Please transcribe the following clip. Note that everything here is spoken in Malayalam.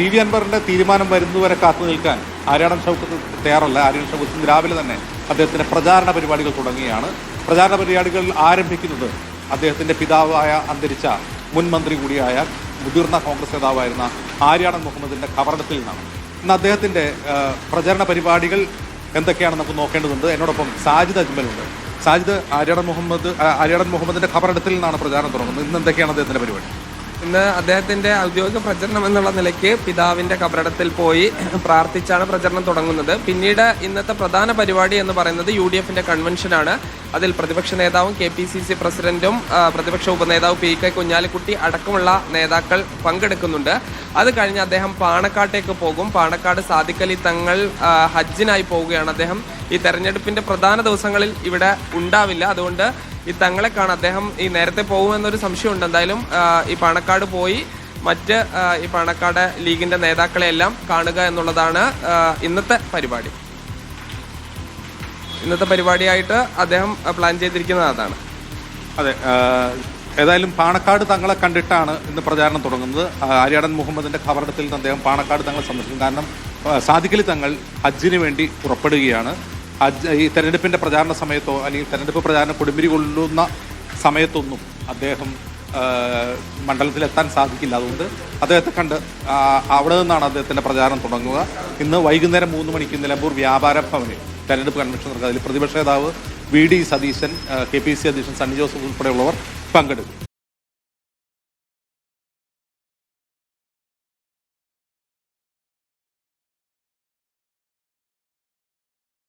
ടി വി അൻവറിന്റെ തീരുമാനം വരുന്നവരെ കാത്തു നിൽക്കാൻ ആര്യാടൻ ഷൗക്കത്ത് തയ്യാറല്ല. ആര്യാടൻ ഷൗക്കത്ത് രാവിലെ തന്നെ അദ്ദേഹത്തിന്റെ പ്രചാരണ പരിപാടികൾ തുടങ്ങുകയാണ്. പ്രചാരണ പരിപാടികൾ ആരംഭിക്കുന്നത് അദ്ദേഹത്തിന്റെ പിതാവായ അന്തരിച്ച മുൻ മന്ത്രി കൂടിയായ മുതിർന്ന കോൺഗ്രസ് നേതാവായിരുന്ന ആര്യാടൻ മുഹമ്മദിന്റെ കവറടത്തിൽ നിന്നാണ്. ഇന്ന് അദ്ദേഹത്തിന്റെ പ്രചരണ പരിപാടികൾ എന്തൊക്കെയാണ് നമുക്ക് നോക്കേണ്ടതുണ്ട്. എന്നോടൊപ്പം സാജിദ് അജ്മലുണ്ട്. സാജിദ് ആര്യാടൻ മുഹമ്മദ് ആര്യാടൻ മുഹമ്മദിന്റെ ഖബറടത്തിൽ നിന്നാണ് പ്രചാരണം തുടങ്ങുന്നത്. ഇന്ന് എന്തൊക്കെയാണ് അദ്ദേഹത്തിന്റെ പരിപാടി? ഇന്ന് അദ്ദേഹത്തിന്റെ ഔദ്യോഗിക പ്രചരണം എന്നുള്ള നിലയ്ക്ക് പിതാവിന്റെ കബറടത്തിൽ പോയി പ്രാർത്ഥിച്ചാണ് പ്രചരണം തുടങ്ങുന്നത്. പിന്നീട് ഇന്നത്തെ പ്രധാന പരിപാടി എന്ന് പറയുന്നത് യു ഡി എഫിന്റെ കൺവെൻഷനാണ് അതിൽ പ്രതിപക്ഷ നേതാവും കെ പി സി സി പ്രസിഡന്റും പ്രതിപക്ഷ ഉപനേതാവ് പി കെ കുഞ്ഞാലിക്കുട്ടി അടക്കമുള്ള നേതാക്കൾ പങ്കെടുക്കുന്നുണ്ട്. അത് കഴിഞ്ഞ് അദ്ദേഹം പാണക്കാട്ടേക്ക് പോകും. പാണക്കാട് സാദിഖലി തങ്ങൾ ഹജ്ജിനായി പോവുകയാണ് അദ്ദേഹം. ഈ തെരഞ്ഞെടുപ്പിന്റെ പ്രധാന ദിവസങ്ങളിൽ ഇവിടെ ഉണ്ടാവില്ല. അതുകൊണ്ട് ഈ തങ്ങളെ കാണാൻ അദ്ദേഹം ഈ നേരത്തെ പോകുമെന്നൊരു സംശയമുണ്ട് എന്തായാലും ഈ പാണക്കാട് പോയി മറ്റ് ഈ പാണക്കാട് ലീഗിന്റെ നേതാക്കളെ എല്ലാം കാണുക എന്നുള്ളതാണ് ഇന്നത്തെ പരിപാടി. ഇന്നത്തെ പരിപാടിയായിട്ട് അദ്ദേഹം പ്ലാൻ ചെയ്തിരിക്കുന്നത് അതാണ്. അതെ ഏതായാലും പാണക്കാട് തങ്ങളെ കണ്ടിട്ടാണ് ഇന്ന് പ്രചാരണം തുടങ്ങുന്നത്. ആര്യാടൻ മുഹമ്മദിന്റെ ഖബറിടത്തിൽ നിന്ന് അദ്ദേഹം പാണക്കാട് തങ്ങളെ സന്ദർശിക്കും. കാരണം സാദിഖലി തങ്ങൾ ഹജ്ജിന് വേണ്ടി പുറപ്പെടുകയാണ്. ഈ തെരഞ്ഞെടുപ്പിന്റെ പ്രചാരണ സമയത്തോ അല്ലെങ്കിൽ തെരഞ്ഞെടുപ്പ് പ്രചാരണം കൊടുമ്പിരി കൊള്ളുന്ന സമയത്തൊന്നും അദ്ദേഹം മണ്ഡലത്തിലെത്താൻ സാധിക്കില്ല. അതുകൊണ്ട് അദ്ദേഹത്തെ കണ്ട് അവിടെ നിന്നാണ് അദ്ദേഹത്തിന്റെ പ്രചാരണം തുടങ്ങുക. ഇന്ന് വൈകുന്നേരം മൂന്ന് മണിക്ക് നിലമ്പൂർ വ്യാപാര ഭവനിൽ തെരഞ്ഞെടുപ്പ് കൺവെൻഷൻ നടക്കുക അതിൽ പ്രതിപക്ഷ നേതാവ് V D Satheesan K P C അധ്യക്ഷൻ സണ്ണി ജോസഫ് ഉൾപ്പെടെയുള്ളവർ പങ്കെടുക്കും.